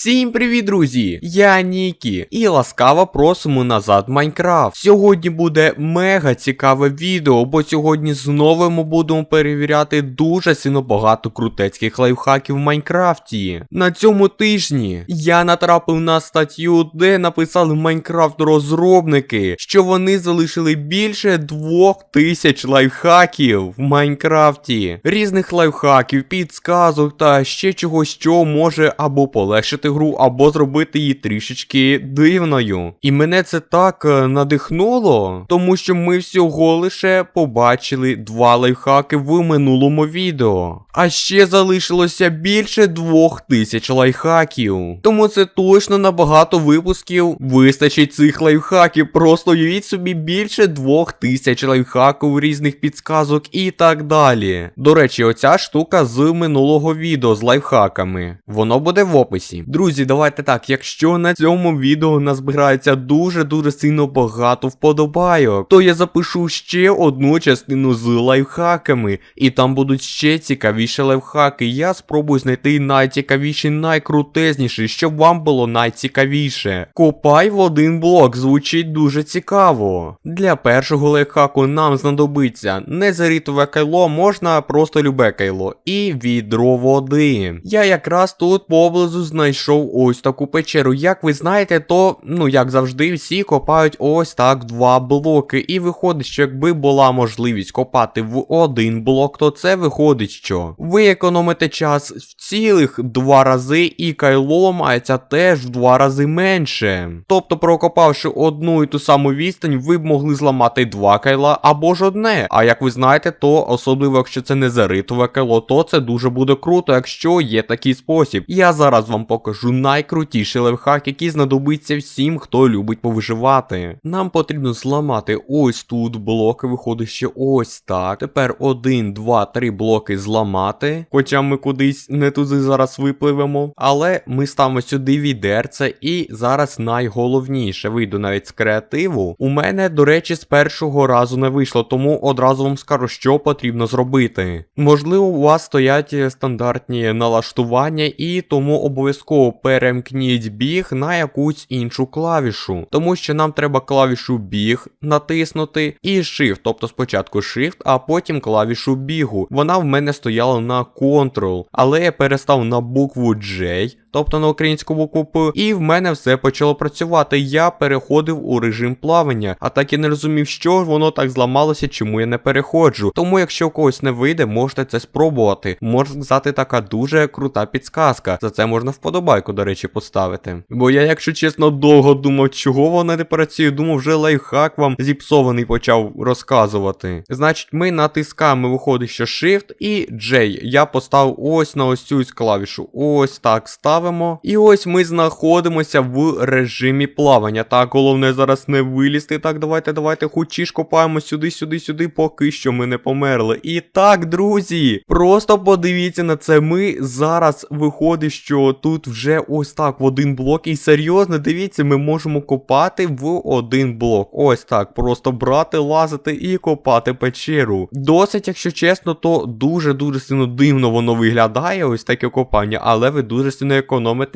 Всім привіт, друзі! Я Нікі і ласкаво просимо назад Майнкрафт. Сьогодні буде мега цікаве відео, бо сьогодні знову ми будемо перевіряти дуже сильно багато крутецьких лайфхаків в Майнкрафті. На цьому тижні я натрапив на статтю, де написали Майнкрафт розробники, що вони залишили більше двох тисяч лайфхаків в Майнкрафті, різних лайфхаків, підсказок та ще чогось, що може або полегшити гру, або зробити її трішечки дивною. І мене це так е, надихнуло, тому що ми всього лише побачили два лайфхаки в минулому відео. А ще залишилося більше двох тисяч лайфхаків. Тому це точно на багато випусків вистачить цих лайфхаків. Просто уявіть собі більше двох тисяч лайфхаків різних підсказок і так далі. До речі, оця штука з минулого відео з лайфхаками. Воно буде в описі. Друзі, давайте так, якщо на цьому відео назбирається дуже-дуже сильно багато вподобайок, то я запишу ще одну частину з лайфхаками, і там будуть ще цікавіші лайфхаки. Я спробую знайти найцікавіші, найкрутезніші, щоб вам було найцікавіше. Копай в один блок, звучить дуже цікаво. Для першого лайфхаку нам знадобиться незарітове кайло, можна просто любе кайло, і відро води. Я якраз тут поблизу знайшов ось таку печеру. Як ви знаєте, то, ну як завжди, всі копають ось так два блоки. І виходить, що якби була можливість копати в один блок, то це виходить, що ви економите час в цілих два рази, і кайло ламається теж в два рази менше. Тобто, прокопавши одну і ту саму відстань, ви б могли зламати два кайла або ж одне. А як ви знаєте, то особливо якщо це не заритове кайло, то це дуже буде круто, якщо є такий спосіб. Я зараз вам покажу найкрутіший лайфхак, який знадобиться всім, хто любить повиживати. Нам потрібно зламати ось тут блоки, виходить ще ось так. Тепер один, два, три блоки зламати. Хоча ми кудись не туди зараз випливемо. Але ми ставимо сюди відерце, і зараз найголовніше вийду навіть з креативу. У мене, до речі, з першого разу не вийшло, тому одразу вам скажу, що потрібно зробити. Можливо, у вас стоять стандартні налаштування, і тому обов'язково перемкніть біг на якусь іншу клавішу. Тому що нам треба клавішу біг натиснути і Shift, тобто спочатку Shift, а потім клавішу бігу. Вона в мене стояла на Ctrl, але я перестав на букву J. Тобто на українську букву П, і в мене все почало працювати. Я переходив у режим плавання, а так я не розумів, що воно так зламалося, чому я не переходжу. Тому, якщо у когось не вийде, можете це спробувати. Можна сказати, така дуже крута підсказка. За це можна вподобайку, до речі, поставити. Бо я, якщо чесно, довго думав, чого воно не працює, думав, вже лайфхак вам зіпсований почав розказувати. Значить, ми натискаємо, виходить, що Shift і J. Я поставив ось на ось цю клавішу. Ось так ставимо. І ось ми знаходимося в режимі плавання. Так, головне зараз не вилізти. Так, давайте, давайте, хочіш копаємо сюди, сюди, сюди, поки що ми не померли. І так, друзі, просто подивіться на це. Ми зараз виходить, що тут вже ось так в один блок. І серйозно, дивіться, ми можемо копати в один блок. Ось так. Просто брати, лазити і копати печеру. Досить, якщо чесно, то дуже-дуже сильно дивно воно виглядає, ось таке копання, але ви дуже сильно економите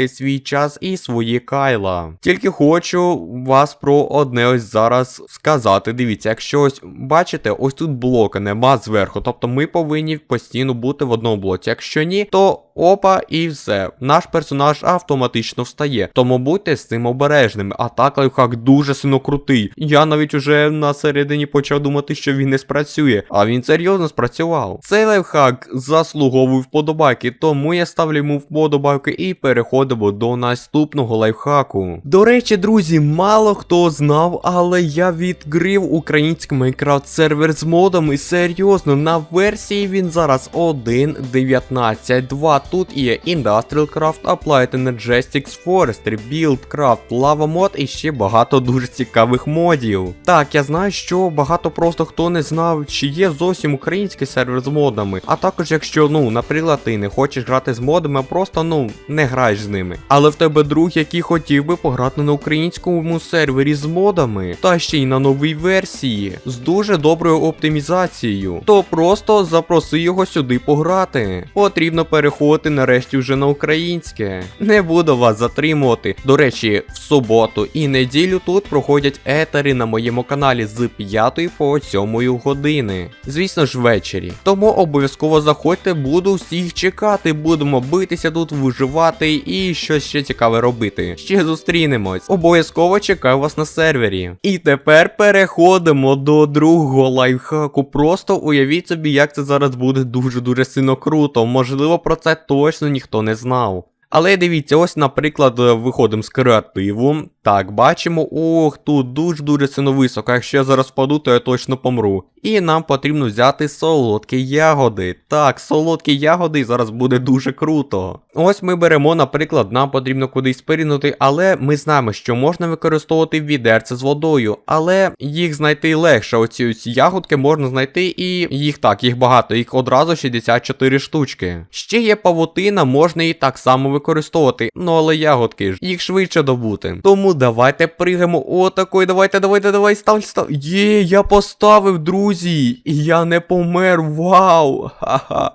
свій час і свої кайла. Тільки хочу вас про одне ось зараз сказати. Дивіться, якщо ось бачите, ось тут блока нема зверху. Тобто ми повинні постійно бути в одному блоці. Якщо ні, то опа, і все. Наш персонаж автоматично встає. Тому будьте з цим обережними. А так лайфхак дуже сильно крутий. Я навіть уже на середині почав думати, що він не спрацює, а він серйозно спрацював. Цей лайфхак заслуговує вподобайки, тому я ставлю йому вподобайки і переходимо до наступного лайфхаку. До речі, друзі, мало хто знав, але я відкрив український Майнкрафт сервер з модами. Серйозно, на версії він зараз 1.19.2. Тут є Industrial Craft, Applied Energetics, Forestry, Build Craft, Lava Mod і ще багато дуже цікавих модів. Так, я знаю, що багато просто хто не знав, чи є зовсім український сервер з модами. А також, якщо, ну, наприклад, ти не хочеш грати з модами, а просто, ну, не граєш з ними. Але в тебе друг, який хотів би пограти на українському сервері з модами, та ще й на новій версії, з дуже доброю оптимізацією, то просто запроси його сюди пограти. Потрібно переходити переходити нарешті вже на українське. Не буду вас затримувати. До речі, в суботу і неділю тут проходять етери на моєму каналі з 5 по 7 години. Звісно ж, ввечері. Тому обов'язково заходьте, буду всіх чекати. Будемо битися тут, виживати і щось ще цікаве робити. Ще зустрінемось. Обов'язково чекаю вас на сервері. І тепер переходимо до другого лайфхаку. Просто уявіть собі, як це зараз буде дуже-дуже сильно круто. Можливо, про це точно ніхто не знав. Але дивіться, ось, наприклад, е, виходимо з креативу. Так, бачимо, ох, тут дуже-дуже сильно високо. Якщо я зараз впаду, то я точно помру. І нам потрібно взяти солодкі ягоди. Так, солодкі ягоди і зараз буде дуже круто. Ось ми беремо, наприклад, нам потрібно кудись перінути, але ми знаємо, що можна використовувати відерце з водою, але їх знайти легше. Оці ось ягодки можна знайти, і їх так, їх багато, їх одразу 64 штучки. Ще є павутина, можна її так само використовувати, ну але ягодки ж, їх швидше добути. Тому давайте пригаємо. О, такой, давайте, давайте, давай, став, став. Є, я поставив, друзі. І я не помер. Вау! Ха-ха.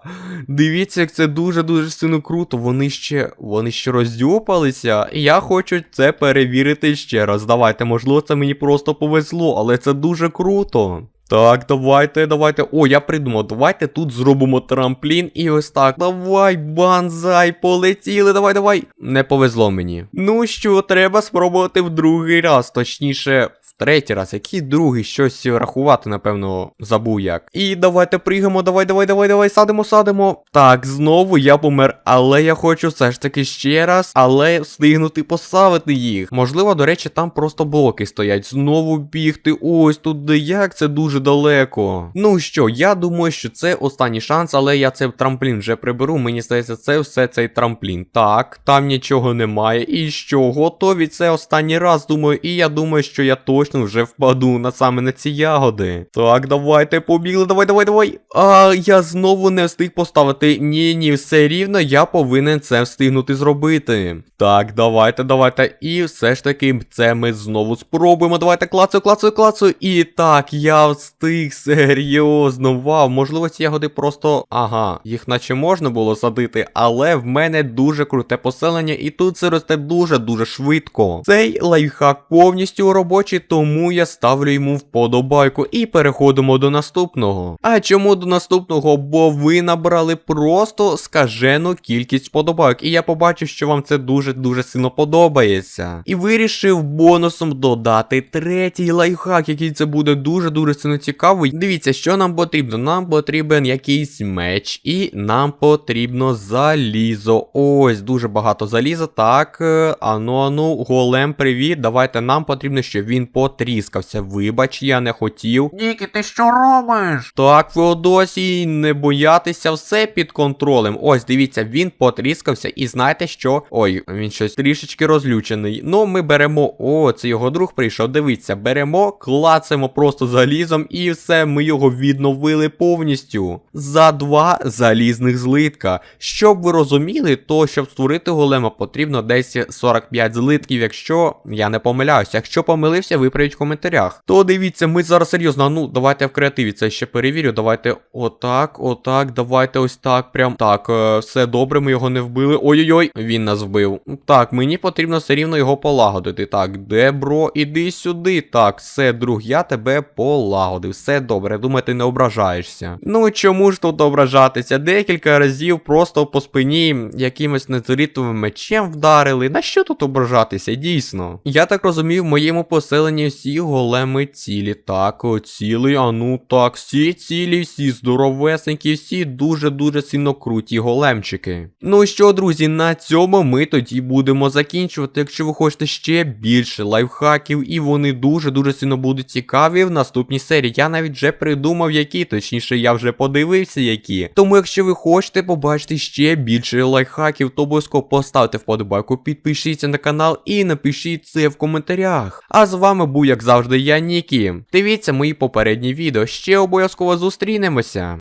Дивіться, як це дуже-дуже сильно круто. Вони ще. Вони ще роздюпалися. Я хочу це перевірити ще раз. Давайте, можливо, це мені просто повезло, але це дуже круто. Так, давайте, давайте. О, я придумав, давайте тут зробимо трамплін і ось так. Давай, банзай, полетіли, давай, давай. Не повезло мені. Ну що, треба спробувати в другий раз, точніше. Третій раз, який другий щось рахувати, напевно, забув як. І давайте пригамо, давай, давай, давай, давай, садимо, садимо. Так, знову я помер, але я хочу все ж таки ще раз, але встигнути поставити їх. Можливо, до речі, там просто блоки стоять. Знову бігти. Ось туди, як це дуже далеко. Ну що, я думаю, що це останній шанс, але я цей трамплін вже приберу. Мені здається, це все цей трамплін. Так, там нічого немає. І що, готові? Це останній раз, думаю, і я думаю, що я точно вже впаду на саме на ці ягоди. Так, давайте побігли, давай, давай, давай. А я знову не встиг поставити. Ні, ні, все рівно, я повинен це встигнути зробити. Так, давайте, давайте. І все ж таки, це ми знову спробуємо. Давайте клацаю, клацаю, клацаю. І так, я встиг, серйозно. Вау, можливо, ці ягоди просто. Ага, їх наче можна було садити, але в мене дуже круте поселення, і тут це росте дуже-дуже швидко. Цей лайфхак повністю робочий, тому я ставлю йому вподобайку і переходимо до наступного. А чому до наступного? Бо ви набрали просто скажену кількість вподобайок, і я побачив, що вам це дуже-дуже сильно подобається. І вирішив бонусом додати третій лайфхак, який це буде дуже-дуже сильно цікавий. Дивіться, що нам потрібно. Нам потрібен якийсь меч, і нам потрібно залізо. Ось, дуже багато заліза. Так, е, ану, ану, голем, привіт. Давайте нам потрібно, щоб він потріскався. Вибач, я не хотів. Нікі, ти що робиш? Так, Феодосій, не боятися, все під контролем. Ось, дивіться, він потріскався, і знаєте що? Ой, він щось трішечки розлючений. Ну, ми беремо. О, це його друг прийшов. Дивіться, беремо, клацаємо просто залізом, і все, ми його відновили повністю. За два залізних злитка. Щоб ви розуміли, то щоб створити голема, потрібно десь 45 злитків, якщо я не помиляюся. Якщо помилився, виправіть в коментарях. То дивіться, ми зараз серйозно. Ну, давайте в креативі це ще перевірю. Давайте отак, отак, давайте ось так. Прям так, е, все добре, ми його не вбили. Ой-ой-ой, він нас вбив. Так, мені потрібно все рівно його полагодити. Так, де бро, іди сюди. Так, все, друг, я тебе полагодив. Все добре, думаю, ти не ображаєшся. Ну чому ж тут ображатися? Декілька разів просто по спині якимось незорітовим мечем вдарили. На що тут ображатися, дійсно? Я так розумію, в моєму поселенні всі големи цілі. Так, цілий, а ну так, всі цілі, всі здоровесенькі, всі дуже-дуже сильно круті големчики. Ну що, друзі, на цьому ми тоді будемо закінчувати. Якщо ви хочете ще більше лайфхаків, і вони дуже-дуже сильно будуть цікаві в наступній серії. Я навіть вже придумав, які, точніше, я вже подивився, які. Тому, якщо ви хочете побачити ще більше лайфхаків, то обов'язково поставте вподобайку, підпишіться на канал і напишіть це в коментарях. А з вами був, як завжди, я Нікі. Дивіться мої попередні відео, ще обов'язково зустрінемося.